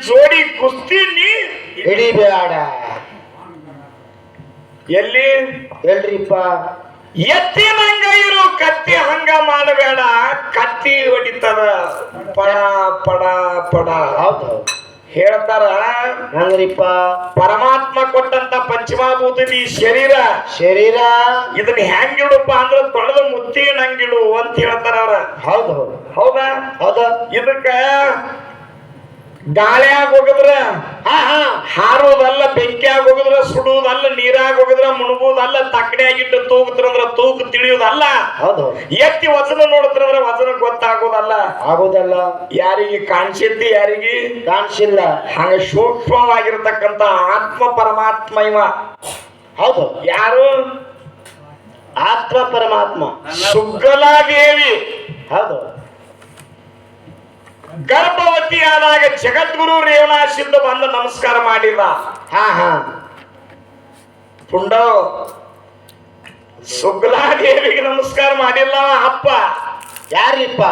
ಜೋಡಿ ಕುಸ್ತಿ ನೀ ಹಿಡಿಬೇಡ. ಎಲ್ಲಿ? ಎಲ್ರಿಪ್ಪ. ಎತ್ತಿನಂಗ ಇರು ಕತ್ತಿ ಹಂಗ ಮಾಡಬೇಡ. ಕತ್ತಿ ಹೊಡಿತದ. ಪಡ ಪಡ ಪಡ. ಹೌದು. ಹೇಳ್ತಾರ? ಹಂಗ್ರಿಪ್ಪ. ಪರಮಾತ್ಮ ಕೊಟ್ಟಂತ ಪಂಚಮಭೂತದಿ ಶರೀರ. ಶರೀರ. ಇದನ್ನ ಹೆಂಗಿಡುಪ್ಪ ಅಂದ್ರೆ ತೊಳೆದ ಮುತ್ತಿನಂಗಿಡು ಅಂತ ಹೇಳ್ತಾರ ಅವ್ರ. ಹೌದು. ಹೌದಾ? ಹೌದು. ಇದಕ್ಕ ಗಾಳಿಯಾಗ ಹೋಗಿದ್ರ ಹಾ ಹಾ. ಹಾರೋದಲ್ಲ ಬೆಂಕಿಯಾಗ ಹೋಗಿದ್ರ ಸುಡುವುದಲ್ಲ ನೀರಾಗ ಹೋಗಿದ್ರ ಮುಣುಗುವುದಲ್ಲ ತಕ್ಕಡಿಯಾಗಿಟ್ಟು ತೂಗುತ್ತಿರಂದ್ರ ತೂಕ ತಿಳಿಯುವುದಲ್ಲ ಹೌದು. ಎತ್ತಿ ವಚನ ನೋಡುತ್ತಿರಂದ್ರ ವಚನ ಗೊತ್ತಾಗೋದಲ್ಲ. ಆಗೋದಲ್ಲ. ಯಾರಿಗೆ ಕಾಣಿಸಿದ್ದಿ ಯಾರಿಗೆ? ಕಾಣಿಸಿಲ್ಲ. ಹಂಗ ಸೂಕ್ಷ್ಮವಾಗಿರ್ತಕ್ಕಂತ ಆತ್ಮ ಪರಮಾತ್ಮ ಇವ ಹೌದು. ಯಾರು? ಆತ್ಮ ಪರಮಾತ್ಮ ಸುಗ್ಗಲಾದೇವಿ. ಹೌದು. ಗರ್ಭವತಿ ಆದಾಗ ಜಗದ್ಗುರು ರೇವಣ ಸಿದ್ಧ ಬಂದು ನಮಸ್ಕಾರ ಮಾಡಿದ ಹಾ ಹಾ. ಪುಂಡೋ ಸುಗ್ಲಾ ದೇವಿಗೆ ನಮಸ್ಕಾರ ಮಾಡಿಲ್ಲ ಅಪ್ಪ. ಯಾರಿಪ್ಪ?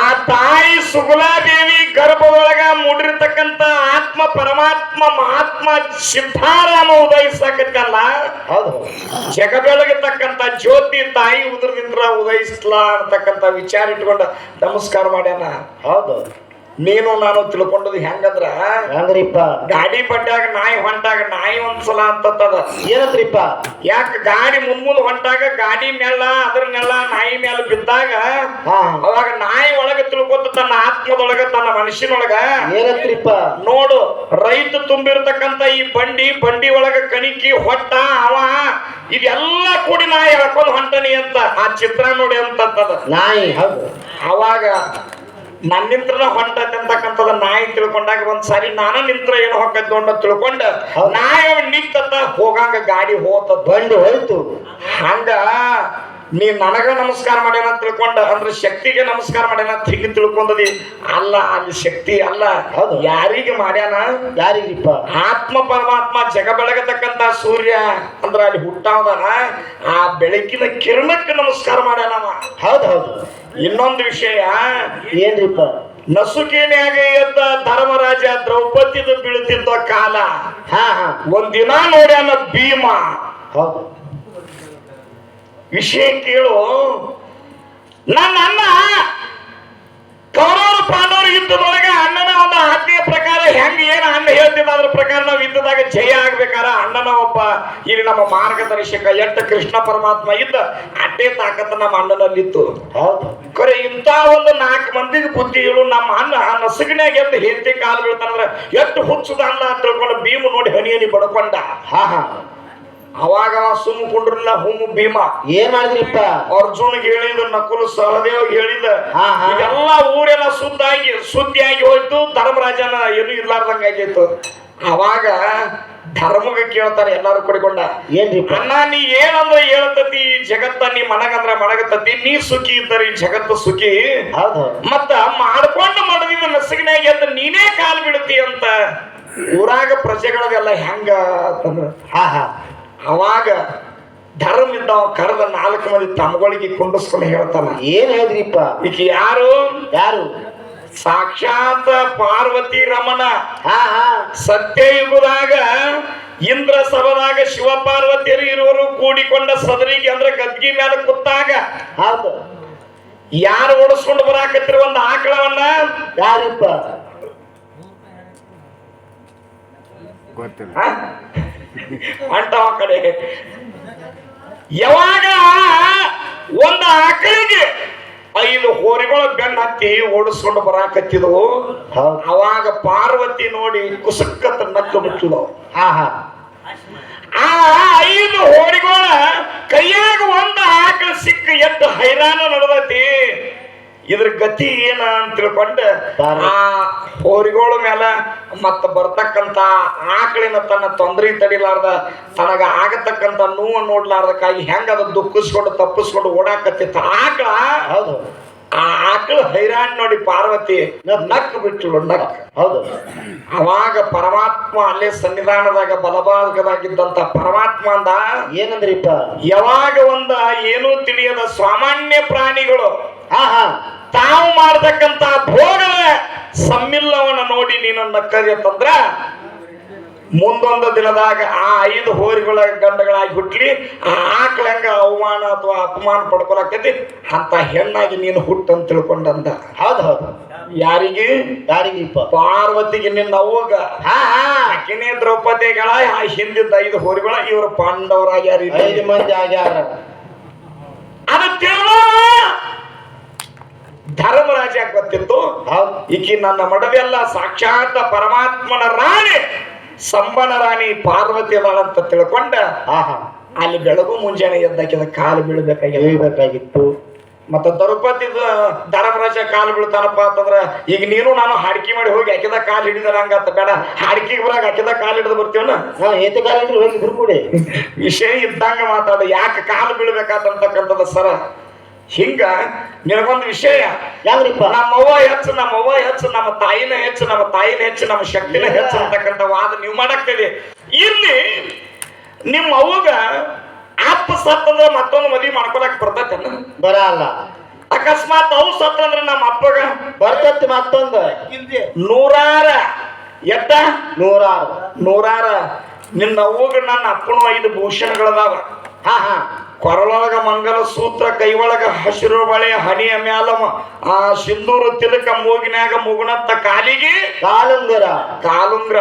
ಆ ತಾಯಿ ಸುಗುಲಾದೇವಿ ಗರ್ಭದೊಳಗ ಮೂಡಿರ್ತಕ್ಕಂತ ಆತ್ಮ ಪರಮಾತ್ಮ ಮಹಾತ್ಮ ಸಿದ್ಧಾರಾಮ ಉದಯಿಸಕಲ್ಲ ಹೌದು. ಜಗ ಬೆಳಗತಕ್ಕಂತ ಜ್ಯೋತಿ ತಾಯಿ ಉದ್ರದಿಂದ ಉದಯಿಸ್ಲಾ ಅಂತಕ್ಕಂತ ವಿಚಾರ ಇಟ್ಕೊಂಡ ನಮಸ್ಕಾರ ಮಾಡ್ಯಾನ. ಹೌದು. ನೀನು ನಾನು ತಿಳ್ಕೊಂಡದ್ದು ಹೆಂಗಂದ್ರ ಹೆಂಗ್ರಿಪ್ಪ? ಗಾಡಿ ಬಂದಾಗ ನಾಯಿ ಹೊಂಟಾಗ ನಾಯಿ ಒಂದ್ಸಲ ಅಂತದ ಏನಂತ್ರಿಪ್ಪ ಯಾಕೆ ಗಾಡಿ ಮುಂದ್ ಹೊಂಟಾಗ ಗಾಡಿ ಮೇಲ ಅದ್ರ ಮೇಲ ನಾಯಿ ಮೇಲ ಬಿದ್ದಾಗ ಹಾ. ಅವಾಗ ನಾಯಿ ಒಳಗ ತಿಳ್ಕೊತ ತನ್ನ ಆತ್ಮದೊಳಗ ತನ್ನ ಮನುಷ್ಯನೊಳಗ ಏನಂತ್ರಿಪ್ಪ ನೋಡು ರೈತ ತುಂಬಿರ್ತಕ್ಕಂತ ಈ ಬಂಡಿ ಬಂಡಿ ಒಳಗ ಕಣಿಕಿ ಹೊಟ್ಟ ಅವ ಇದೆಲ್ಲ ಕೂಡಿ ನಾಯಿ ಎಳ್ಕೊಂಡು ಹೊಂಟನಿ ಅಂತ. ಆ ಚಿತ್ರ ನೋಡಿ ಅಂತದ ನಾಯಿ ಹೌದು. ಅವಾಗ ನನ್ನಿಂತ್ರ ಹೊಂಟ ಅಂತಕ್ಕಂಥದ ನಾಯಿ ತಿಳ್ಕೊಂಡಾಗ ಒಂದ್ ಸಾರಿ ನಾನ ನಿಂತ್ರ ಏನು ಹೊಕ್ಕದ್ದು ಅನ್ನೋ ತಿಳ್ಕೊಂಡ. ನಾಯಿ ನಿಂತತ್ತ ಹೋಗಂಗ ಗಾಡಿ ಹೋತ ಬಂಡು ಹೋಯ್ತು ಹಂಗ ನೀ ನನಗ ನಮಸ್ಕಾರ ಮಾಡ್ಯಾನ ಅಂತ ತಿಳ್ಕೊಂಡ ಅಂದ್ರೆ ಶಕ್ತಿಗೆ ನಮಸ್ಕಾರ ಮಾಡ್ಯಾನ ಅಂತ ಹೀಗೆ ತಿಳ್ಕೊಂಡದಿ? ಅಲ್ಲ ಅಲ್ಲಿ ಶಕ್ತಿ ಅಲ್ಲ. ಹೌದು. ಯಾರಿಗೆ ಮಾಡ್ಯಾನ? ಯಾರಿಗಿಪ್ಪ? ಆತ್ಮ ಪರಮಾತ್ಮ ಜಗ ಬೆಳಗತಕ್ಕಂತ ಸೂರ್ಯ ಅಂದ್ರ ಅಲ್ಲಿ ಹುಟ್ಟಾವದನ ಆ ಬೆಳಕಿನ ಕಿರಣಕ್ಕೆ ನಮಸ್ಕಾರ ಮಾಡ್ಯಾನವ ಹೌದು ಹೌದು. ಇನ್ನೊಂದು ವಿಷಯ ಏನ್ರಿಪ್ಪ? ನಸುಕಿನ್ಯಾಗ ಎದ್ದ ಧರ್ಮರಾಜ ದ್ರೌಪದಿದ ಬೀಳ್ತಿದ್ದ ಕಾಲ. ಹಾ ಹಾ. ಒಂದಿನ ನೋಡ್ಯಾನ ಭೀಮ. ಹೌದು. ವಿಷಯ ಕೇಳು. ನನ್ನ ಅಣ್ಣ ಕೌರವರು ಪಾಂಡವರು ಯುದ್ಧದೊಳಗೆ ಅಣ್ಣನ ಒಂದು ಆಜ್ಞೆಯ ಪ್ರಕಾರ ಹೆಂಗ ಏನ ಅಣ್ಣ ಹೇಳ್ತಿದ್ದ ಅದ್ರ ಪ್ರಕಾರ ನಾವು ಯುದ್ಧದಾಗ ಜಯ ಆಗ್ಬೇಕಾರ ಅಣ್ಣನ ಒಬ್ಬ ಇಲ್ಲಿ ನಮ್ಮ ಮಾರ್ಗದರ್ಶಕ ಎಟ್ಟ ಕೃಷ್ಣ ಪರಮಾತ್ಮ ಇದ್ದ ಅಡ್ಡೇ ತಾಕತ್ತ ನಮ್ಮ ಅಣ್ಣನಲ್ಲಿತ್ತು. ಹೌದು. ಖರೆ ಇಂಥ ಒಂದು ನಾಲ್ಕು ಮಂದಿಗೆ ಬುದ್ಧಿ ಇಳು ನಮ್ಮ ಅಣ್ಣ ಆ ನಸುಗಿನಾಗ ಎದ್ದು ಹೆಂಡತಿ ಕಾಲು ಬೀಳ್ತಾನಂದ್ರೆ ಎಷ್ಟು ಹುಚ್ಚದ ಅನ್ನ ಅಂತ ತಿಳ್ಕೊಂಡು ಭೀಮ ನೋಡಿ ಹನಿ ಹನಿ ಬಡ್ಕೊಂಡ. ಹಾ ಹಾ. ಅವಾಗ ಅವ ಸುಮ್ಮ ಕುಂಡ್ರಲ್ಲ ಹುಮ್ಮು ಭೀಮ. ಏನ್ ಮಾಡಿದ್ರಿಪ್ಪ? ಅರ್ಜುನ್ಗೆ ಹೇಳಿದ ನಕುಲು ಸಹದೇವ್ ಹೇಳಿದ ಎಲ್ಲ ಊರೆಲ್ಲ ಸುದ್ದಾಗಿ ಸುದ್ದಿಯಾಗಿ ಹೋಯ್ತು ಧರ್ಮರಾಜನ ಏನು ಇರ್ಲಾರ್ದಂಗ ಆಗಿತ್ತು. ಅವಾಗ ಧರ್ಮಗ ಕೇಳ್ತಾರೆ ಎಲ್ಲಾರು ಕುಡಿಕೊಂಡ. ಏನ್ರಿ ಅಣ್ಣ ನೀ ಏನಂದ್ರ ಹೇಳ್ತತಿ ಈ ಜಗತ್ತ ನೀ ಮನಗಂದ್ರ ಮನಗತ್ತತಿ ನೀ ಸುಖಿ ಇದ್ದರೆ ಈ ಜಗತ್ತು ಸುಖಿ. ಹೌದು. ಮತ್ತ ಮಾಡ್ಕೊಂಡು ಮಾಡದಿದ್ದ ನಸಗಿನಾಗ ಅಂತ ನೀನೇ ಕಾಲ್ ಬೀಳ್ತಿ ಅಂತ. ಊರಾಗ ಪ್ರಜೆಗಳದೆಲ್ಲ ಹೆಂಗ ಅಂತಂದ್ರ. ಹಾ ಹಾ. ಅವಾಗ ಧರ್ಮ ಇದ್ದವ ಕರೆದ ನಾಲ್ಕು ಮಂದಿ ತಮ್ಮಗಳಿಗೆ ಕುಂಡಿಸ್ಕೊಂಡು ಹೇಳ್ತಾನ. ಏನ್ ಹೇಳಿದ್ರಿಪ್ಪ? ಈಕೆ ಯಾರು? ಯಾರು? ಸಾಕ್ಷಾತ್ ಪಾರ್ವತಿ ರಮಣ. ಹಾ ಹಾ. ಸತ್ಯಯುಗದಾಗ ಇಂದ್ರ ಸಭದಾಗ ಶಿವ ಪಾರ್ವತಿಯರು ಇರುವರು ಕೂಡಿಕೊಂಡ ಸದರಿಗೆ ಅಂದ್ರೆ ಗದ್ಗಿ ಮೇಲೆ ಕುತ್ತಾಗ. ಹೌದು. ಯಾರು ಓಡಿಸ್ಕೊಂಡು ಬರಾಕತ್ತಿರ ಒಂದು ಆಕಳವನ್ನ? ಯಾರಿಪ್ಪ? ಹ? ಅಂಟವ ಕಡೆ. ಯಾವಾಗ ಒಂದು ಆಕಳಿಗೆ ಐದು ಹೋರಿಗಳ ಬೆನ್ನ ಹತ್ತಿ ಓಡಿಸ್ಕೊಂಡು ಬರಾಕತ್ತಿದ್ವು ಅವಾಗ ಪಾರ್ವತಿ ನೋಡಿ ಕುಸಕ್ಕತ್ತ ನಕ್ಕ ಬಿಟ್ಟಿದವು ಹಾ ಹಾ. ಆ ಐದು ಹೋರಿಗಳ ಕೈಯಾಗ ಒಂದು ಆಕಳ ಸಿಕ್ಕ ಎದ್ದು ಹೈರಾಣ ನಡೆದತಿ. ಇದ್ರ ಗತಿ ಏನ ಅಂತ ತಿಳ್ಕೊಂಡು ಆ ಹೋರಿಗಳ ಮೇಲೆ ಮತ್ತ ಬರ್ತಕ್ಕಂತ ಆಕಳಿನ ತನ್ನ ತೊಂದರೆ ತಡಿಲಾರ್ದ ತನಗ ಆಗತಕ್ಕಂತ ನೋವು ನೋಡ್ಲಾರ್ದಕ್ಕಾಗಿ ಹೆಂಗ ಅದ ದುಃಖಿಸ್ಕೊಂಡು ತಪ್ಪಿಸ್ಕೊಂಡು ಓಡಾಕತ್ತಿತ್ತ. ಆಕಳ ಹೌದು. ಆ ಆಕಳ ಹೈರಾಣ್ ನೋಡಿ ಪಾರ್ವತಿ ನಕ್ ಬಿಟ್ಟಳು ನಕ್ ಹೌದು. ಅವಾಗ ಪರಮಾತ್ಮ ಅಲ್ಲೇ ಸನ್ನಿಧಾನದಾಗ ಬಲಭಾಗದಾಗಿದ್ದಂತ ಪರಮಾತ್ಮ ಅಂದ ಏನಂದ್ರಿಪ್ಪ? ಯಾವಾಗ ಒಂದ ಏನೂ ತಿಳಿಯದ ಸಾಮಾನ್ಯ ಪ್ರಾಣಿಗಳು ತಾವು ಮಾಡತಕ್ಕಂತ ಭೋಗದ ಸಮ್ಮಿಲ್ಲವನ ನೋಡಿ ನೀನನ್ನ ನಕ್ಕದಿ ಅಂತಂದ್ರ ಮುಂದೊಂದು ದಿನದಾಗ ಆ ಐದು ಹೋರಿಗಳ ಗಂಡಗಳಾಗಿ ಹುಟ್ಲಿ ಆ ಆಕಳಂಗ ಅವಮಾನ ಅಥವಾ ಅಪಮಾನ ಪಡ್ಕೊಳಕತಿ ಅಂತ ಹೆಣ್ಣಾಗಿ ನೀನು ಹುಟ್ಟಂತ ತಿಳ್ಕೊಂಡಂದ. ಹೌದು ಹೌದು. ಯಾರಿಗೆ? ಯಾರಿಗಿಪ್ಪ ಪಾರ್ವತಿಗೆ ನಿನ್ನ ಅವಗ ಹಾ ಹಾ. ಆಕಿನೇ ದ್ರೌಪದಿಗಳ ಹಿಂದಿದ್ದ ಐದು ಹೋರಿಗಳ ಇವರು ಪಾಂಡವರಾಗ್ಯಾರ ಮಂದಿ ಆಗ್ಯಾರ. ಅದು ಧರ್ಮರಾಜ ಗೊತ್ತಿತ್ತು ಈಕಿ ನನ್ನ ಮಡವೆಲ್ಲ ಸಾಕ್ಷಾತ್ ಪರಮಾತ್ಮನ ರಾಣಿ. ಸಂಬನ ರಾಣಿ ಪಾರ್ವತಿ ಅಂತ ತಿಳ್ಕೊಂಡ ಹಾ ಹಾ ಅಲ್ಲಿ ಬೆಳಗು ಮುಂಜಾನೆ ಎದ್ದಾಕಿದ ಕಾಲು ಬೀಳ್ಬೇಕಾಗಿದೆ ಹೇಳ್ಬೇಕಾಗಿತ್ತು ಮತ್ತ ದ್ರೌಪದಿ ಧರ್ಮರಾಜ ಕಾಲು ಬೀಳ್ತಾನಪ್ಪ ಅಂತಂದ್ರ ಈಗ ನೀನು ನಾನು ಹಾಡ್ಕಿ ಮಾಡಿ ಹೋಗಿ ಹಾಕಿದ ಕಾಲು ಹಿಡಿದ್ರ ಹಂಗತ್ತ ಬೇಡ. ಹಾಡ್ಕಿಗೆ ಬರಾಗ ಹಾಕಿದ ಕಾಲು ಹಿಡಿದು ಬರ್ತೀವಣ್ಣ ಹಾ ಹಿಡಿದು ಹೋಗಿ ಬಿಡ್ಕೊಡಿ ಕೂಡಿ ವಿಷಯ ಇದ್ದಂಗ ಮಾತಾಡ ಯಾಕೆ ಕಾಲು ಬೀಳ್ಬೇಕಾದಂತಕ್ಕಂಥದ್ದು ಸರ. ಹಿಂಗ ನಿನಗೊಂದು ವಿಷಯ. ಯಾವ್ರಿಪ್ಪ ನಮ್ಮವ್ವ ಹೆಚ್ಚು ನಮ್ಮವ್ವ ಹೆಚ್ಚು ನಮ್ಮ ತಾಯಿನ ಹೆಚ್ಚು ನಮ್ಮ ತಾಯಿನ ಹೆಚ್ಚು ನಮ್ಮ ಶಕ್ತಿನ ಹೆಚ್ಚು ಅಂತಕ್ಕಂಥ ವಾದ ನೀವು ಮಾಡಾಕ್ತೀರಿ. ಇಲ್ಲಿ ನಿಮ್ಮ ಅವ್ವಗ ಅಪ್ಪ ಸತ್ತಂದ್ರೆ ಮತ್ತೊಂದು ಮದಿ ಮಾಡ್ಕೊಳಕ್ ಬರ ಬರಲ್ಲ ಅಕಸ್ಮಾತ್ ಅವು ಸತ್ತಂದ್ರೆ ನಮ್ಮ ಅಪ್ಪಗ ಬರ್ತೈತಿ ಮತ್ತೊಂದು. ನೂರಾರ. ಎತ್ತ? ನೂರಾರು. ನೂರಾರ. ನಿನ್ನ ಅವ್ವಗ ನನ್ನ ಅಪ್ಪನ ಐದು ಭೂಷಣಗಳದಾವ. ಹಾ ಹಾ. ಕೊರಳೊಳಗ ಮಂಗಲ ಸೂತ್ರ ಕೈಯೊಳಗ ಹಸಿರು ಬಳೆ ಹನಿಯ ಮ್ಯಾಲ ಆ ಸಿಂಧೂರು ತಿಲಕ ಮೂಗಿನಾಗ ಮುಗುಣತ್ತ ಕಾಲಿಗೆ ಕಾಲುಂಗರ. ಕಾಲುಂಗ್ರ.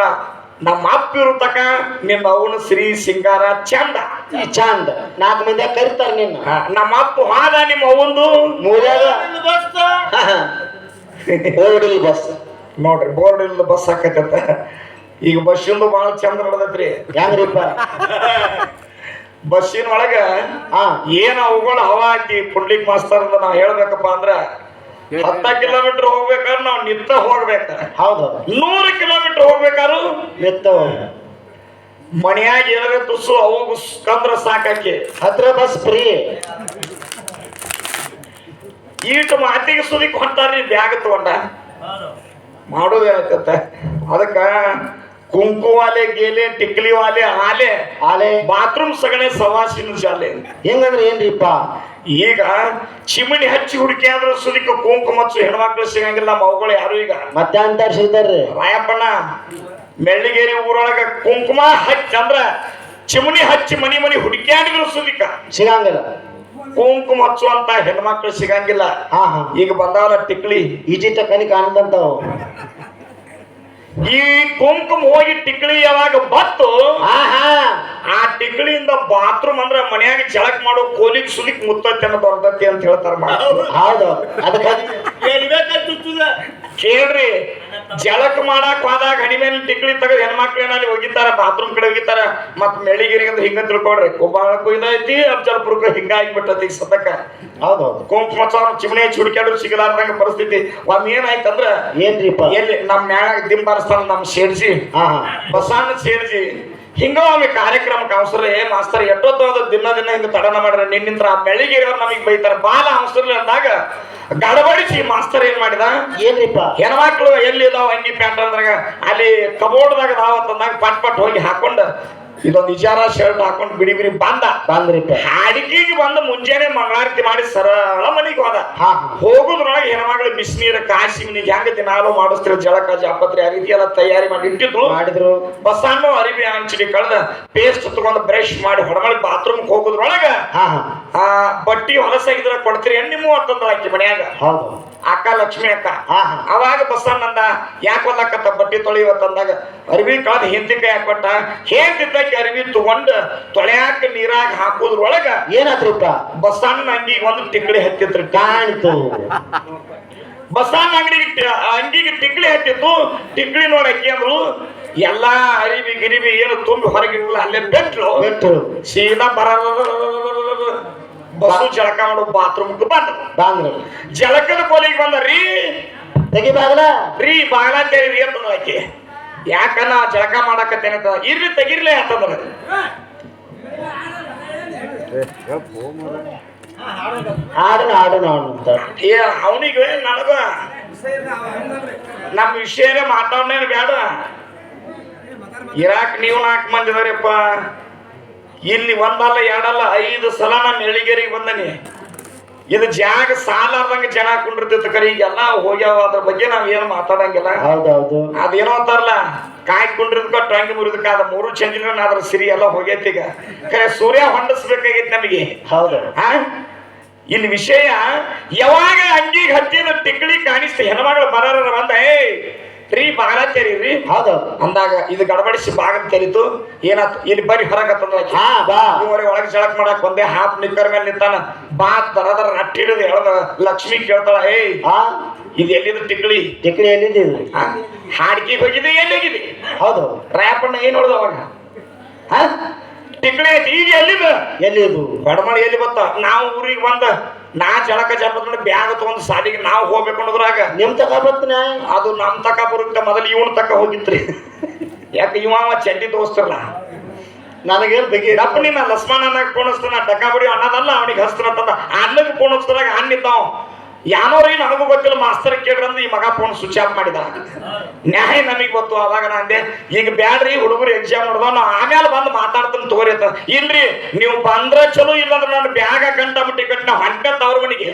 ನಮ್ಮ ಅಪ್ಪ ಇರುತಕ ನಿಮ್ಮ ಅವನು ಶ್ರೀ ಸಿಂಗಾರ ಚಂದ ಈ ಚಂದ ನಾಲ್ಕು ಮಂದಿ ಕರಿತಾರ ನಿನ್ನ. ನಮ್ಮ ಅಪ್ಪ ಹಾದ ನಿಮ್ಮ ಅವಂದು. ಮೂರ್ಯಾಗ ಬಸ್ ಹಾ. ಬಸ್. ನೋಡ್ರಿ ಬೋರ್ಡ್ ಇಲ್ಲ ಬಸ್ ಹಾಕತ್ತ ಈಗ ಬಸ್ಸಿಂದು ಭಾಳ ಚಂದ ನಡೆದತ್ರಿ. ಹೆಂಗ್ರಿಪ್ಪ ಬಸ್ಸಿನ ಒಳಗ ಹಾ. ಏನ್ ಅವುಗಳು ಹವಾ ಹಾಕಿ ಪುಂಡ್ಲಿಕ್ ಮಾಸ್ತರ್ ಅಂತ ನಾವ್ ಹೇಳ್ಬೇಕಪ್ಪ ಅಂದ್ರ ಹತ್ತ ಕಿಲೋಮೀಟರ್ ಹೋಗ್ಬೇಕಾದ್ರೆ ನಾವ್ ನಿತ್ತ ಹೋಗ್ಬೇಕ. ಹೌದು. ನೂರು ಕಿಲೋಮೀಟರ್ ಹೋಗ್ಬೇಕಾದ್ರು ನಿತ್ತ ಮನೆಯಾಗ ಏನಾರ ತುಸು ಅವ್ರ ಕಂದ್ರ ಸಾಕಾಕಿ ಹತ್ರ ಬಸ್ ಫ್ರೀ. ಈಟು ಮಾತಿಗೆ ಸುದಿಕ್ ಹೊಂಟಾರ್ರಿ ಬ್ಯಾಗ್ ತಗೊಂಡ. ಮಾಡೋದೇನತ್ತ ಅದಕ್ಕ ಕುಂಕುವಾಲೆ ಗೇಲೆ ಟಿಕ್ಲಿ ವಾಲೆ ಆಲೆ ಆಲೆ. ಬಾತ್ರೂಮ್ ಸಗಣೆ ಸವಾಸಿನ ಶಾಲೆ. ಹೆಂಗಂದ್ರೆ ಏನ್ರಿಪ್ಪ? ಈಗ ಚಿಮಣಿ ಹಚ್ಚಿ ಹುಡುಕಿ ಆದ್ರೂ ಸುದಿಕ ಕುಂಕು ಹಚ್ಚು ಹೆಣ್ಮಕ್ಳು ಸಿಗಂಗಿಲ್ಲ ನಮ್ಮ ಅವುಗಳು ಯಾರು ಈಗ? ಮತ್ತೆ ಅಂತ ಸಿಗ್ತಾರ್ರಿ. ರಾಯಪ್ಪಣ್ಣ ಮೆಳ್ಳಿಗೇರಿ ಊರೊಳಗ ಕುಂಕುಮ ಹಚ್ಚಿ ಅಂದ್ರ ಚಿಮಣಿ ಹಚ್ಚಿ ಮನಿ ಮನಿ ಹುಡುಕ್ಯಾಡಿದ್ರು ಸುದಿಕ ಸಿಗಂಗಿಲ್ಲ. ಕುಂಕುಮ ಹಚ್ಚುವಂತ ಹೆಣ್ಮಕ್ಳು ಸಿಗಂಗಿಲ್ಲ. ಹಾ ಹಾ. ಈಗ ಬಂದಾವಲ್ಲ ಟಿಕ್ಲಿ. ಈಜಿತ ಕನಿ ಕಾಣದಂತಾವ ಈ ಕುಂಕುಮ ಹೋಗಿ ಟಿಕ್ಳಿ ಯಾವಾಗ ಬತ್ತು ಆ ಟಿಕ್ಳಿಯಿಂದ ಬಾತ್ರೂಮ್ ಅಂದ್ರ ಮನ್ಯಾಗ ಜಳಕ್ ಮಾಡೋ ಕೋಲಿಗ್ ಸುಲಿಕ್ ಮುತ್ತತ್ತೆ ಅನ್ನೋ ಬರ್ತತಿ ಅಂತ ಹೇಳ್ತಾರ ಹೌದು. ಅದಕ್ಕೆ ಕೇಳ್ರಿ ಜಳಕ್ ಮಾಡಕ್ ಹೋದಾಗ ಹಣಿ ಮೇಲೆ ಟಿಕ್ಳಿ ತೆಗೆದು ಹೆಣ್ಮಕ್ಳು ಏನಲ್ಲಿ ಹೋಗಿತಾರ ಬಾತ್ರೂಮ್ ಕಡೆ ಹೋಗಿತ್ತಾರ ಮತ್ ಮೆಳಿಗಿರಿ ಅಂದ್ರೆ ಹಿಂಗ ತಿಳ್ಕೊಡ್ರಿ ಕುಂಬಾಳಕ್ಕೂ ಇದೈತಿ ಅಫ್ಜಲ್ಪುರಕ್ಕೂ ಹಿಂಗ ಆಗ್ಬಿಟ್ಟತಿ ಸತಕ ಹೌದೌದು. ಹೌದು ಕುಂಕುಮ ಸಾವಿರ ಚಿಮಣಿ ಚುಡ್ಕ್ಯಾಡ್ರು ಸಿಗಲಾರ್ದಂಗ ಪರಿಸ್ಥಿತಿ. ಒಮ್ಮೆ ಏನಾಯ್ತಂದ್ರ ಏನ್ರಿ ಎಲ್ಲಿ ನಮ್ ಮ್ಯಾಗ ದಿಂಬಾರಸ್ತಾನ ನಮ್ ಸೇರ್ಸಿ ಹಾ ಹಾ. ಬಸಾನ ಸೇರಿಸಿ ಹಿಂಗ ಒಮ್ಮೆ ಕಾರ್ಯಕ್ರಮಕ್ಕೆ ಅವಸರ ಏ ಮಾಸ್ತರ್ ಎಟ್ಟೊತ್ತೋದ ದಿನ ದಿನ ಹಿಂಗ ತಡನ ಮಾಡ್ರೆ? ನಿನ್ನಿಂತ್ರ ಆ ಬೆಳಿಗ್ಗೆ ನಮಗೆ ಬೈತಾರ. ಬಾಲ ಅವಸರ ಅಂದಾಗ ಗಡಬಡಿಸಿ ಮಾಸ್ತರ್ ಏನ್ ಮಾಡಿದ? ಏನ್ರಿಪ್ಪ? ಹೆಣ್ಮಕ್ಳು ಎಲ್ಲಿ ಇದಾವ ಅಂಗಿ ಪ್ಯಾಂಟ್ ಅಂದ್ರಾಗ? ಅಲ್ಲಿ ಕಬೋರ್ಡ್ದಾಗ ಅದಾವ ಅಂತಂದಾಗ ಪಟ್ ಪಟ್ ಹೋಗಿ ಹಾಕೊಂಡ ಇದೊಂದು ವಿಚಾರ ಶರ್ಟ್ ಹಾಕೊಂಡು ಬಿಡಿ ಬಿಡಿ ಬಂದ. ಬಂದ್ರಿಪ್ಪ ಹಾಡಿಕೆಗೆ ಬಂದು ಮುಂಜಾನೆ ಮಂಗಳಾರತಿ ಮಾಡಿ ಸರಳ ಮನೆಗೆ ಹೋದ. ಹೋಗುದ್ರೊಳಗೆ ಹೆಣ್ಮಗಳು ಬಿಸಿನೀರ ಕಾಸಿ ಮನಿಗೆ ಹೆಂಗ ದಿನಾಲು ಮಾಡಿಸ್ತಿರ ಜಳಕ ಜಾಪತ್ರೆ ಆ ರೀತಿ ಎಲ್ಲ ತಯಾರಿ ಮಾಡಿ ಇಟ್ಟಿದ್ರು. ಮಾಡಿದ್ರು. ಬಸ್ಸಾನು ಅರಿವಿ ಹಂಚಿಗೆ ಕಳೆದ ಪೇಸ್ಟ್ ತಗೊಂಡು ಬ್ರಷ್ ಮಾಡಿ ಹೊಡಮಳಿ ಬಾತ್ರೂಮ್ ಹೋಗುದ್ರೊಳಗ ಆ ಬಟ್ಟಿ ಹೊಲಸಾಗಿದ್ರ ಕೊಡ್ತೀರಿ ನಿಮ್ಮ ಅಂತಂದ್ರ ಆಕಿ ಮನ್ಯಾಗ? ಹೌದು. ಅಕ್ಕ ಲಕ್ಷ್ಮಿ ಅಕ್ಕ. ಅವಾಗ ಬಸ್ಸನ್ನಂದ ಯಾಕೆ ಹೊಲಕತ್ತ ಬಟ್ಟೆ ತೊಳಿವತ್ತಂದಾಗ ಅರಿವಿ ಕಳೆದ ಹಿಂದಿ ಕೈ ಕೊಟ್ಟ ಹೇಗಿದ್ದಕ್ಕೆ ಅರಿವಿ ತಗೊಂಡು ತೊಳ್ಯಾಕ ನೀರಾಗ ಹಾಕೋದ್ರೊಳಗ ಏನಾತ್ರಿಪ್ಪ ಬಸ್ಸಣ್ಣ ಅಂಗಿಗೆ ಒಂದು ತಿಂಗಳಿ ಹತ್ತಿತ್ರಿ. ಕಾಣಿತು. ಬಸ್ಸಣ್ಣ ಅಂಗಡಿಗೆ ಅಂಗಿಗೆ ತಿಂಗಳಿ ಹತ್ತಿತ್ತು. ತಿಂಗಳಿ ನೋಡಕ್ಕೆ ಅಂದ್ರು ಎಲ್ಲಾ ಅರಿವಿ ಗಿರಿವಿ ಏನು ತುಂಬಿ ಹೊರಗಿರಲಿಲ್ಲ ಅಲ್ಲೇ ಬೆಟ್ರು ಬಿಟ್ಟು ಸೀದಾ ಬರ. ಬಸ್ಸು ಜಳಕ ಮಾಡೋ ಬಾತ್ರೂಮ್ಗೆ ಬಂದ್ರು. ಬಂದ್ರು. ಜಳಕದ ಕೋಲಿಗೆ ತೆಗಿ ಬಾಗಲ. ರೀ ಬಾಗಲ ತೆರೀರಿ ಅಂತಂದ್ರ ಆಕೆ. ಯಾಕನ್ನ ಜಳಕ ಮಾಡಕತ್ತೇನೆ ಅಂತ ಇರ್ಲಿ ತೆಗಿರ್ಲಿ ಅಂತಂದ್ರ ಹಾಡನ ಹಾಡನ ಅಂತ. ಏ ಅವನಿಗೆ ನನಗ ನಮ್ಮ ವಿಷಯನೇ ಮಾತಾಡ್ನೇನು ಬೇಡ. ಇರಾಕ್ ನೀವು ನಾಲ್ಕು ಮಂದಿ ಅದಾರಪ್ಪ. ಇಲ್ಲಿ ಒಂದಲ್ಲ ಎರಡಲ್ಲ ಐದು ಸಲ ನಮ್ಮ ಎಳಿಗೇರಿಗೆ ಬಂದನಿ. ಇದು ಜಾಗ ಸಾಲಾರ್ದಂಗ ಜನ ಕುಂಡಿರ್ತಿತ್ತು ಕರೆ ಈಗೆಲ್ಲ ಹೋಗ್ಯಾವ ಅದ್ರ ಬಗ್ಗೆ ನಾವ್ ಏನು ಮಾತಾಡಂಗಿಲ್ಲ. ಅದೇನೋ ಅಂತಾರಲ್ಲ ಕಾಯಿ ಕುಂಡಿರ್ದಕ್ಕ ಟಂಗಿ ಮುರಿದಕ್ಕ ಅದ ಮೂರು ಚಂದ್ರನ ಅದ್ರ ಸಿರಿ ಎಲ್ಲ ಹೋಗೈತಿ ಈಗ. ಕರೆ ಸೂರ್ಯ ಹೊಂಡಿಸ್ಬೇಕಾಗೈತಿ ನಮಗೆ. ಹೌದು? ಇಲ್ಲಿ ವಿಷಯ ಯಾವಾಗ ಅಂಗಿಗೆ ಹತ್ತಿದ ಟಿಕ್ಕಳಿ ಕಾಣಿಸ್ತು ಹೆಣ್ಮಗಳು ಬರಾರ ಬಂದ ಏ ರೀ ಬಾಗಲ ತೆರೀರಿ ಹೌದು. ಅಂದಾಗ ಇದು ಗಡಬಡಿಸಿ ಬಾಗಲ್ ತೆರೀತು. ಏನಾತ್ ಇಲ್ಲಿ ಬರೀ ಹೊರಗತ್ತಂದ ಹಾ ಬಾ. ಒಳಗೆ ಜಳಕ್ ಮಾಡಕ್ ಬಂದೆ ಹಾಫ್ ನಿಕ್ಕರ್ ಮೇಲೆ ನಿಂತಾನ. ಬಾ ದರ ದರ ಹೇಳದ ಲಕ್ಷ್ಮಿ ಕೇಳ್ತಾಳ ಏಯ್ ಹಾ. ಇದು ಎಲ್ಲಿದ್ರು ಟಿಕ್ಳಿ ಟಿಕ್ಳಿ ಎಲ್ಲಿದೆ ಆ? ಹಾಡ್ಕಿಗೆ ಹೋಗಿದೆ ಎಲ್ಲಿ ಹೋಗಿದೆ ಹೌದು. ರಾಯಪ್ಪಣ್ಣ ಏನ್ ನೋಡ್ದ ಅವಾಗ? ಹಾ? ಟಿಕ್ಳಿ ಐತಿ ಈಗ ಎಲ್ಲಿದ? ಎಲ್ಲಿದು? ಬಡಮಳಿ ಎಲ್ಲಿ ಬತ್ತ? ನಾವು ಊರಿಗೆ ಬಂದ ನಾ ಜಳಕ ಮಾಡಿ ಬ್ಯಾಗ್ ತಗೊಂಡ್ ಸಾಲಿಗೆ ನಾವು ಹೋಗ್ಬೇಕು ಅನ್ನೋದ್ರಾಗ ನಿಮ್ ತಕ ಬರ್ತನ ಅದು ನಮ್ ತಕ ಬರುತ್ತೆ. ಮೊದಲು ಇವನ್ ತಕ ಹೋಗಿತ್ರಿ. ಯಾಕೆ ಇವ ಚಡ್ಡಿ ದೋಸ್ತರಲ್ಲ ನನಗೇನ್ ಬಗ್ಗೆ ಅಪ್ಪ, ನಿನ್ನ ಲಸ್ಮಾನ ಅನ್ನಾಗ ಪೋಣಿಸ್ತಾನ ಡಕಾಬಡಿ ಅನ್ನೋದಲ್ಲ ಅವನಿಗೆ ಹಸ್ತಾನ ಅಂತಂದ ಅಣ್ಣಗೆ ಪೋಣಿಸ್ತಾಗ ಹಣ್ಣಿದ್ದಾವ ಯಾನೋರಿ ನನಗೂ ಗೊತ್ತಿಲ್ಲ ಮಾಸ್ತರ್ ಕೇಳ್ರಂದ್ ಈ ಮಗ ಫೋನ್ ಸ್ವಿಚ್ ಆಫ್ ಮಾಡಿದ ನ್ಯಾಯ ನಮಗೆ ಗೊತ್ತು ಅವಾಗ ನಾ ಅಂದೆ ಈಗ ಬ್ಯಾಡ್ರಿ ಹುಡುಗರು ಎಕ್ಸಾಮ್ ಹೊಡ್ದ ನಾ ಆಮೇಲೆ ಬಂದು ಮಾತಾಡ್ತಾನೆ ತಗೋರಿ ಅಂತ. ಇಲ್ರಿ ನೀವು ಬಂದ್ರ ಚಲೋ ಇಲ್ಲಂದ್ರೆ ನಾನು ಬ್ಯಾಗ ಗಂಟ ಮುಟ್ಟಿ ಕಟ್ಟಿ ನಾ ಹೊಂಟ ತವ್ರ ಮನೆಗೆ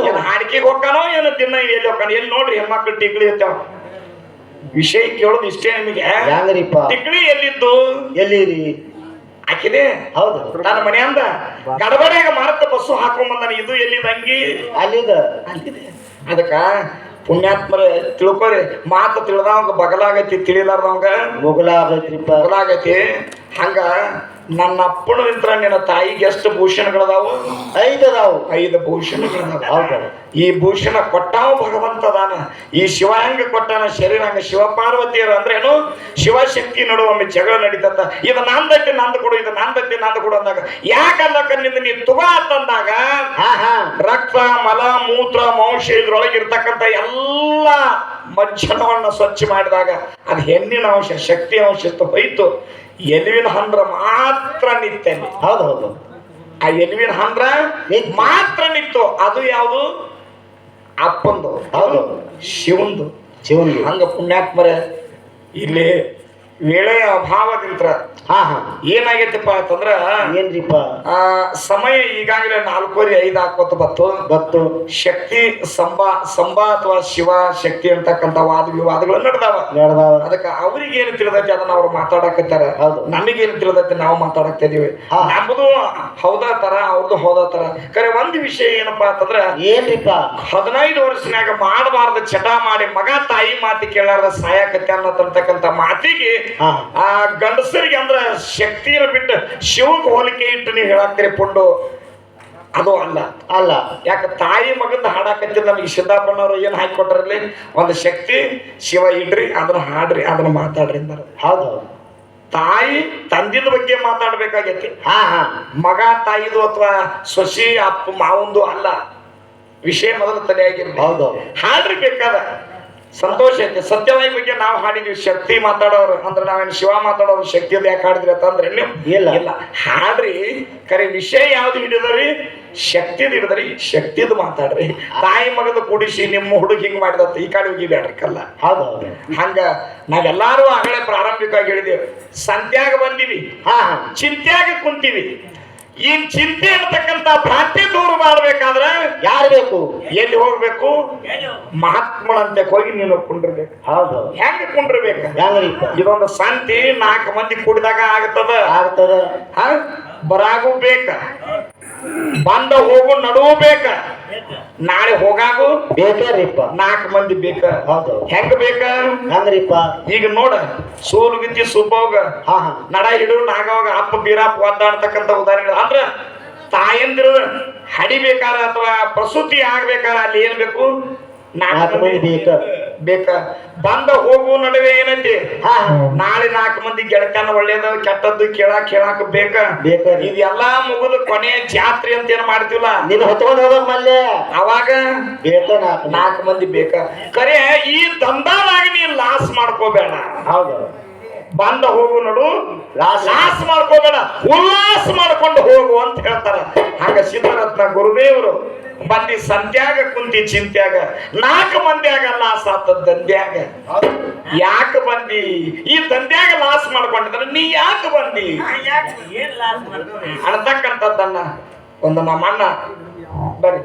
ಇದನ್ನ ಹಾಡಿಕೆಗೆ ಹೋಗ್ತಾನೋ ಏನು ತಿನ್ನ ಎಲ್ಲಿ ಹೋಗ್ತಾನ ಎಲ್ಲಿ ನೋಡ್ರಿ ಹೆಣ್ಮಕ್ಳು ಟಿಕ್ಳಿ ಇರ್ತಾವ ವಿಷಯ ಕೇಳೋದು ಇಷ್ಟೇ ನಿಮಗೆ? ಟಿಕ್ಳಿ ಎಲ್ಲಿದ್ದು? ಎಲ್ಲಿರಿ? ಹಾಕಿದೆ ಹೌದು. ನನ್ನ ಮನೆಯಿಂದ ಗಡಬಡಿಯಾಗ ಮಾರತ್ತ ಬಸ್ಸು ಹಾಕೊಂಡ್ ಬಂದಾನ ಇದು ಎಲ್ಲಿದ ಅಂಗಿ? ಅಲ್ಲಿದ. ಅದಕ್ಕ ಪುಣ್ಯಾತ್ಮರ ತಿಳ್ಕೊರಿ ಮಾತು ತಿಳಿದವಂಗ ಬಗಲಾಗೈತಿ ತಿಳಿಲಾರ್ದವಂಗ ಮುಗುಲ ಆಗೈತ್ರಿಪ್ಪ ಬಗಲಾಗೈತಿ ಹಂಗ ನನ್ನ ಅಪ್ಪನ ನಿಂತ್ರ ನಿನ್ನ ತಾಯಿಗೆ ಎಷ್ಟು ಭೂಷಣಗಳದಾವು? ಐದು ಅದಾವು. ಐದು ಭೂಷಣಗಳದಾವ. ಈ ಭೂಷಣ ಕೊಟ್ಟಾವ ಭಗವಂತ ಅದಾನ ಈ ಶಿವ ಹೆಂಗ ಕೊಟ್ಟಾನ? ಶರೀರ ಹಂಗ ಶಿವಪಾರ್ವತಿಯರು ಅಂದ್ರೇನು? ಶಿವಶಕ್ತಿ ನಡುವ ಒಮ್ಮೆ ಜಗಳ ನಡೀತಂತ. ಇದು ನಂದೈತಿ ನಂದು ಕೊಡು ಇದು ನಂದೈತಿ ನಂದು ಕೊಡು ಅಂದಾಗ ಯಾಕಲ್ಲಕ್ಕ ನಿಂದ? ನೀ ತುಗ ಅಂತಂದಾಗ ರಕ್ತ ಮಲ ಮೂತ್ರ ಮಾಂಸ ಇದ್ರೊಳಗೆ ಇರ್ತಕ್ಕಂಥ ಎಲ್ಲ ಮಜ್ಜನವನ್ನ ಸ್ವಚ್ಛ ಮಾಡಿದಾಗ ಅದು ಹೆಣ್ಣಿನ ಅಂಶ ಶಕ್ತಿ ಅಂಶ ಹೋಯ್ತು. ಎಲುವಿನ ಹಂದ್ರ ಮಾತ್ರ ನಿತ್ತೇನೆ. ಹೌದು ಹೌದು ಆ ಎನ್ವಿನ ಹಂದ್ರ ಮಾತ್ರ ನಿತ್ತು ಅದು ಯಾವುದು? ಅಪ್ಪಂದು. ಹೌದು. ಶಿವಂದು. ಶಿವನ್ ಹಂಗ ಪುಣ್ಯಾತ್ಮರ ಇಲ್ಲಿ ವೇಳೆಯ ಅಭಾವದಿಂತ್ರ ಏನಾಗೈತಪ್ಪ ಅಂತಂದ್ರ ಏನ್ರಿಪ್ಪ? ಆ ಸಮಯ ಈಗಾಗಲೇ ನಾಲ್ಕೂವರೆ ಐದು ಹಾಕೋತ ಬತ್ತು. ಬತ್ತು. ಶಕ್ತಿ ಸಂಬಾ ಸಂಬಾ ಅಥವಾ ಶಿವ ಶಕ್ತಿ ಅಂತಕ್ಕಂತ ವಾದ ವಿವಾದಗಳು ನಡೆದಾವ. ನಡೆದಾವ. ಅದಕ್ಕೆ ಅವ್ರಿಗೆ ಏನು ತಿಳಿದೈತಿ ಅದನ್ನ ಅವ್ರು ಮಾತಾಡಕತ್ತಾರ. ನಮಗೇನು ತಿಳಿದೈತಿ ನಾವು ಮಾತಾಡಕ್ತಿದೀವಿ ಹಾ. ನಮ್ಮದು ಹೌದಾ ತರ ಅವ್ರದ್ದು ಹೌದಾ ತರ. ಕರೆ ಒಂದು ವಿಷಯ ಏನಪ್ಪಾ ಅಂತಂದ್ರ ಏನ್ರಿಪ್ಪ? ಹದಿನೈದು ವರ್ಷನಾಗ ಮಾಡಬಾರ್ದ ಚಟ ಮಾಡಿ ಮಗ ತಾಯಿ ಮಾತಿ ಕೇಳಾರ್ದ ಸಾಯಕತ್ತೆ ಅನ್ನತಕ್ಕಂತ ಮಾತಿಗೆ ಆ ಗಂಡಸರಿಗೆ ಅಂದ್ರ ಶಕ್ತಿಯನ್ನು ಬಿಟ್ಟು ಶಿವಕ್ಕೆ ಹೋಲಿಕೆ ಇಟ್ಟು ನೀವು ಹೇಳಾಕ್ತೀರಿ ಪುಂಡು? ಅದು ಅಲ್ಲ ಅಲ್ಲ. ಯಾಕೆ ತಾಯಿ ಮಗಂದ ಹಾಡಾಕತ್ತಿ ನಮಗೆ ಸಿದ್ದಾಪಣ್ಣವ್ರು ಏನು ಹಾಕಿಕೊಟ್ರಲ್ಲಿ ಒಂದು ಶಕ್ತಿ ಶಿವ ಇಡ್ರಿ ಅದನ್ನ ಹಾಡ್ರಿ ಅದನ್ನ ಮಾತಾಡ್ರಿ ಅಂದ್ರೆ ಹೌದು. ತಾಯಿ ತಂದಿನ ಬಗ್ಗೆ ಮಾತಾಡ್ಬೇಕಾಗೈತಿ. ಹಾ ಹಾ. ಮಗ ತಾಯಿದು ಅಥವಾ ಸೊಸಿ ಅಪ್ಪ ಮಾವಂದು ಅಲ್ಲ. ವಿಷಯ ಮೊದಲು ಹೌದು. ಹಾಡ್ರಿ ಬೇಕಾದ. ಸಂತೋಷ ಐತೆ. ಸತ್ಯವಾಯಿ ಬಗ್ಗೆ ನಾವು ಹಾಡಿದ್ವಿ. ಶಕ್ತಿ ಮಾತಾಡೋರು. ಅಂದ್ರೆ ನಾವೇನು ಶಿವ ಮಾತಾಡೋರು ಶಕ್ತಿಯದು ಯಾಕೆ ಹಾಡಿದ್ರಿ ಅಂತಂದ್ರೆ ನೀವು ಇಲ್ಲ. ಇಲ್ಲ. ಹಾಡ್ರಿ. ಕರೆ ವಿಷಯ ಯಾವ್ದು ಹಿಡಿದ್ರಿ? ಶಕ್ತಿದ್ ಹಿಡಿದ್ರಿ. ಶಕ್ತಿದ್ ಮಾತಾಡ್ರಿ. ತಾಯಿ ಮಗದ ಕೂಡಿಸಿ ನಿಮ್ಮ ಹುಡುಗ ಹಿಂಗ್ ಮಾಡಿದತ್ತ. ಈ ಕಡೆ ಹೋಗಿ ಬ್ಯಾಡ್ರಿ ಕಲ್ಲ. ಹಂಗ ನಾವೆಲ್ಲಾರು ಆಗಲೇ ಪ್ರಾರಂಭಿಕವಾಗಿ ಹೇಳಿದೇವೆ. ಸಂತ್ಯಾಗ ಬಂದಿವಿ. ಹಾ ಹಾ. ಚಿಂತ್ಯಾಗ ಕುಂತೀವಿ. ಈ ಚಿಂತೆ ಅಂತಕ್ಕಂತ ಭ್ರಾಂತಿ ದೂರ ಮಾಡ್ಬೇಕಾದ್ರೆ ಯಾರು ಬೇಕು? ಎಲ್ಲಿ ಹೋಗ್ಬೇಕು? ಮಹಾತ್ಮಳಂತೆ ಹೋಗಿ ನೀನು ಕುಂಡಿರ್ಬೇಕು. ಹೌದು. ಹೆಂಗ್ ಹೆಂಗ ಕುಂಡಿರ್ಬೇಕು ಇದೊಂದು ಶಾಂತಿ ನಾಲ್ಕು ಮಂದಿ ಕುಡಿದಾಗ ಆಗ್ತದ? ಆಗ್ತದ. ಹ? ಬರಾಗೂ ಬೇಕ. ಬಂದ ಹೋಗು ನಡುವು ಬೇಕ. ನಾಳೆ ಹೋಗಾಗು ಬೇಕಾರಿಪ್ಪ ನಾಲ್ಕು ಮಂದಿ ಬೇಕ. ಹೌದು. ಹೆಂಗ ಬೇಕ? ಅಂದ್ರಿಪ್ಪ ಈಗ ನೋಡ ಸೋಲುಗಿತ್ತಿ ಸುಬ್ಬವಾಗ ಹಾ ಹಾ. ನಡ ಹಿಡು ನಾಗವಾಗ ಅಪ್ಪ ಬೀರಪ್ಪ ಒದ್ದಾಡ್ತಕ್ಕಂಥ ಉದಾಹರಣೆಗಳು. ಅಂದ್ರ ತಾಯಂದಿರು ಹಡಿಬೇಕಾರ ಅಥವಾ ಪ್ರಸೂತಿ ಆಗ್ಬೇಕಾರ ಅಲ್ಲಿ ಏನ್ ಬೇಕು? ನಾಲ್ಕು ಮಂದಿ ಬೇಕ. ಬೇಕ? ಬಂದ ಹೋಗುವ ನಡುವೆ ಏನೈತಿ? ನಾಳೆ ನಾಲ್ಕು ಮಂದಿ ಗೆಳತನ ಒಳ್ಳೇದು ಕೆಟ್ಟದ್ದು ಕೇಳಾಕ್ ಕೇಳಾಕ ಬೇಕ? ಬೇಕ ಇದೆಲ್ಲಾ ಮುಗಿದು ಕೊನೆ ಜಾತ್ರೆ ಅಂತ ಏನ್ ಮಾಡ್ತೀವಲ್ಲ? ನೀನು ಹೊತ್ಕೊಂಡು ಹೋದ ಮಲ್ಲೆ? ಅವಾಗ? ಬೇಕ ನಾಲ್ಕು ಮಂದಿ. ಬೇಕ? ಕರೆ ಈ ದಂಧಾನಾಗ ನೀನ್ ಲಾಸ್ ಮಾಡ್ಕೋಬೇಡ. ಹೌದು. ಬಂದ ಹೋಗು ನೋಡು. ಲಾಸ್ ಮಾಡ್ಕೋಬೇಡ. ಉಲ್ಲಾಸ ಮಾಡ್ಕೊಂಡು ಹೋಗು ಅಂತ ಹೇಳ್ತಾರ. ಹಂಗ ಸಿದ್ಧರತ್ನ ಗುರುದೇವರು. ಬಂದಿ ಸಂತ್ಯಾಗ ಕುಂತಿ ಚಿಂತ್ಯಾಗ ನಾಲ್ಕು ಮಂದ್ಯಾಗ ಲಾಸ್ ಆತದ ದಂದ್ಯಾಗ. ಯಾಕೆ ಬಂದಿ? ಈ ದಂಧ್ಯಾಗ ಲಾಸ್ ಮಾಡ್ಕೊಂಡಿದ್ರೆ ನೀ ಯಾಕೆ ಬಂದಿ? ಅನ್ನತಕ್ಕಂಥದ್ದನ್ನ ಒಂದು ನಮ್ಮ ಅಣ್ಣ ಬರ್ರಿ